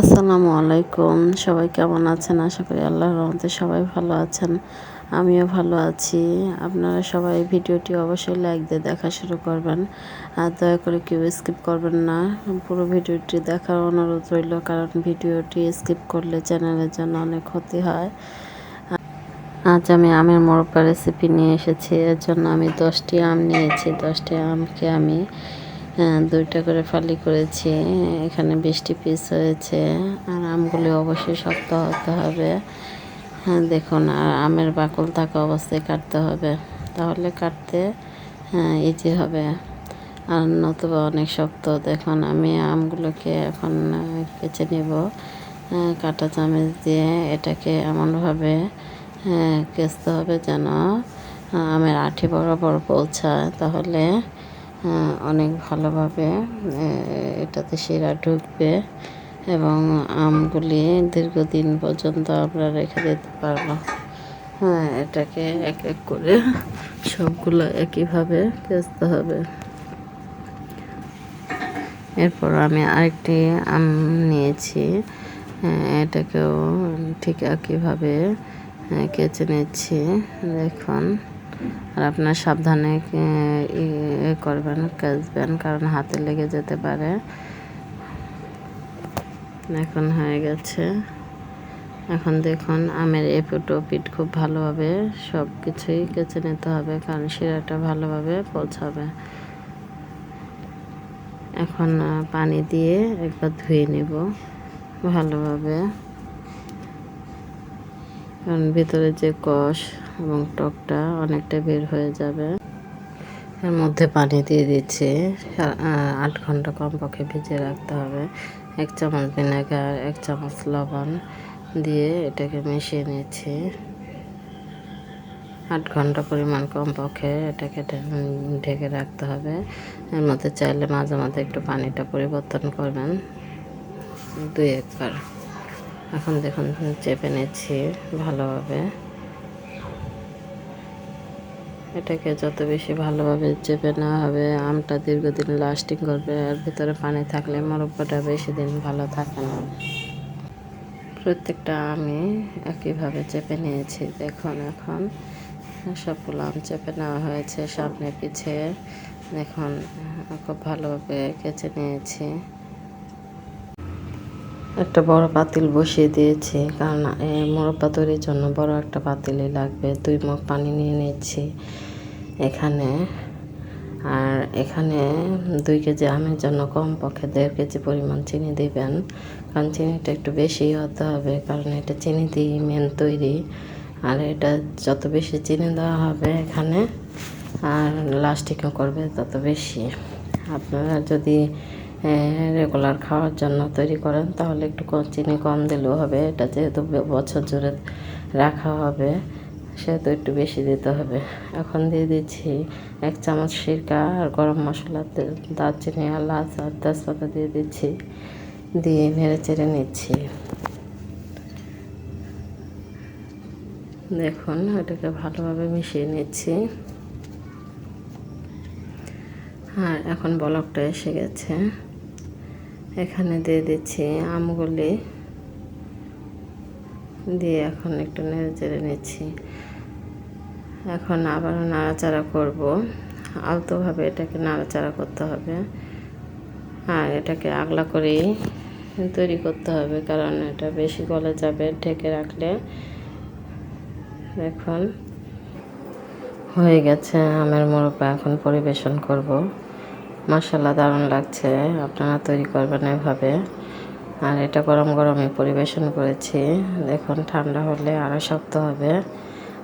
আসসালামু আলাইকুম। সবাই কেমন আছেন? আশা করি আল্লাহর রহমতে সবাই ভালো আছেন। আমিও ভালো আছি। আপনারা সবাই ভিডিওটি অবশ্যই লাইক দিয়ে দেখা শুরু করবেন। আর দয়া করে কেউ স্কিপ করবেন না। পুরো ভিডিওটি দেখার অনুরোধ রইল, কারণ ভিডিওটি স্কিপ করলে চ্যানেলের জন্য অনেক ক্ষতি হয়। আজ আমি আমের মোরব্বা রেসিপি নিয়ে এসেছি। এর জন্য আমি দশটি আম নিয়েছি। দশটি আমকে আমি দুইটা করে ফালি করেছি, এখানে বৃষ্টি পিস হয়েছে, আর আমগুলি অবশ্যই শক্ত হতে হবে। হ্যাঁ দেখুন, আর আমের বাকল থাকা অবস্থায় কাটতে হবে। তাহলে কাটতে হ্যাঁ ইজি হবে। আর নতুবা অনেক শক্ত, দেখুন, আমি আমগুলোকে এখন কেচে নেব। কাটা চামচ দিয়ে এটাকে এমনভাবে হ্যাঁ কেচতে হবে যেন আমের আঠি বরাবর পৌঁছায়। তাহলে অনেক ভালোভাবে এটাতে শিরা ঢুকবে এবং আমগুলি দীর্ঘদিন পর্যন্ত আমরা রেখে দিতে পারব। হ্যাঁ এটাকে এক এক করে সবগুলো একইভাবে কেচতে হবে। এরপর আমি আরেকটি আম নিয়েছি এটাকেও ঠিক একইভাবে কেচে নিচ্ছি। দেখুন। আর আপনার সাবধানে করবেন, কাচবেন, কারণ হাতে লেগে যেতে পারে। এখন হয়ে গেছে। এখন দেখুন, আমের এপিট ওপিট খুব ভালোভাবে সব কিছুই কেচে নিতে হবে, কারণ শিরাটা ভালোভাবে পৌঁছাবে। এখন পানি দিয়ে একবার ধুয়ে নেব ভালোভাবে। কারণ ভিতরে যে কষ এবং টকটা অনেকটা বের হয়ে যাবে। এর মধ্যে পানি দিয়ে দিচ্ছি। আট ঘণ্টা কমপক্ষে ভিজিয়ে রাখতে হবে। এক চামচ ভিনেগার, এক চামচ লবণ দিয়ে এটাকে মিশিয়ে নিচ্ছি। আট ঘণ্টা পরিমাণ কমপক্ষে এটাকে ঢেকে রাখতে হবে। এর মধ্যে চাইলে মাঝে মাঝে একটু পানিটা পরিবর্তন করবেন। দুই একবার। এখন দেখুন, চেপে নিচ্ছি ভালোভাবে। এটাকে যত বেশি ভালোভাবে চেপে নেওয়া হবে, আমটা দীর্ঘদিন লাস্টিং করবে, আর ভিতরে পানি থাকলে মোরব্বাটা বেশি দিন ভালো থাকে না। প্রত্যেকটা আমি একইভাবে চেপে নিয়েছি। দেখুন এখন, সবগুলো আম চেপে নেওয়া হয়েছে, সামনে পিছে। দেখুন, খুব ভালোভাবে কেচে নিয়েছি। একটা বড় পাতিল বসিয়ে দিয়েছি, কারণ মোরব্বা তৈরির জন্য বড় একটা পাতিলই লাগবে। দুই মুখ পানি নিয়ে নিচ্ছি এখানে। আর এখানে দুই কেজি আমের জন্য কমপক্ষে দেড় কেজি পরিমাণ চিনি দিবেন, কারণ চিনিটা একটু বেশি হতে হবে, কারণ এটা চিনি দিয়ে মেন তৈরি। আর এটা যত বেশি চিনি দেওয়া হবে এখানে, আর লাস্টিংও করবে তত বেশি। আপনারা যদি রেগুলার খাওয়ার জন্য তৈরি করেন, তাহলে একটু চিনি কম দিলেও হবে, এটা যেহেতু বছর জুড়ে রাখা হবে, সেহেতু একটু বেশি দিতে হবে। এখন দিয়ে দিচ্ছি এক চামচ সিরকা আর গরম মশলা দারচিনি আর লাচ আর তেজপাতা দিয়ে দিচ্ছি, দিয়ে নেড়ে চেড়ে নিচ্ছি। দেখুন, এটাকে ভালোভাবে মিশিয়ে নিচ্ছি। আর এখন বলকটা এসে গেছে। এখানে দিয়ে দিচ্ছি আমগুলি। দিয়ে এখন একটু নেড়ে চেড়ে নিচ্ছি। এখন আবার নাড়াচাড়া করব। আলতোভাবে এটাকে নাড়াচাড়া করতে হবে। আর এটাকে আগলা করেই তৈরি করতে হবে, কারণ এটা বেশি গলে যাবে ঢেকে রাখলে। এখন হয়ে গেছে আমের মোরব্বা এখন পরিবেশন করব। মশলা দারুণ লাগছে। আপনারা তৈরি করবেন এভাবে। আর এটা গরম গরমে পরিবেশন করেছি। দেখুন, ঠান্ডা হলে আরও শক্ত হবে।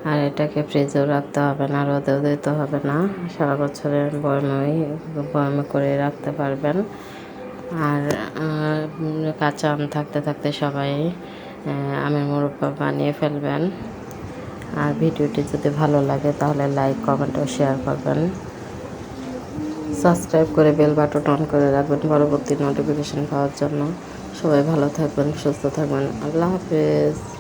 আর এটাকে ফ্রিজেও রাখতে হবে না, রোদেও দিতে হবে না। সারা বছরের বয়মে বয়মে করে রাখতে পারবেন। আর কাঁচা আম থাকতে থাকতে সবাই আমের মুরব্বা বানিয়ে ফেলবেন। আর ভিডিওটি যদি ভালো লাগে তাহলে লাইক, কমেন্ট ও শেয়ার করবেন। সাবস্ক্রাইব করে বেল বাটন অন করে রাখবেন পরবর্তী নোটিফিকেশন পাওয়ার জন্য। সবাই ভালো থাকবেন, সুস্থ থাকবেন। আল্লাহ হাফেজ।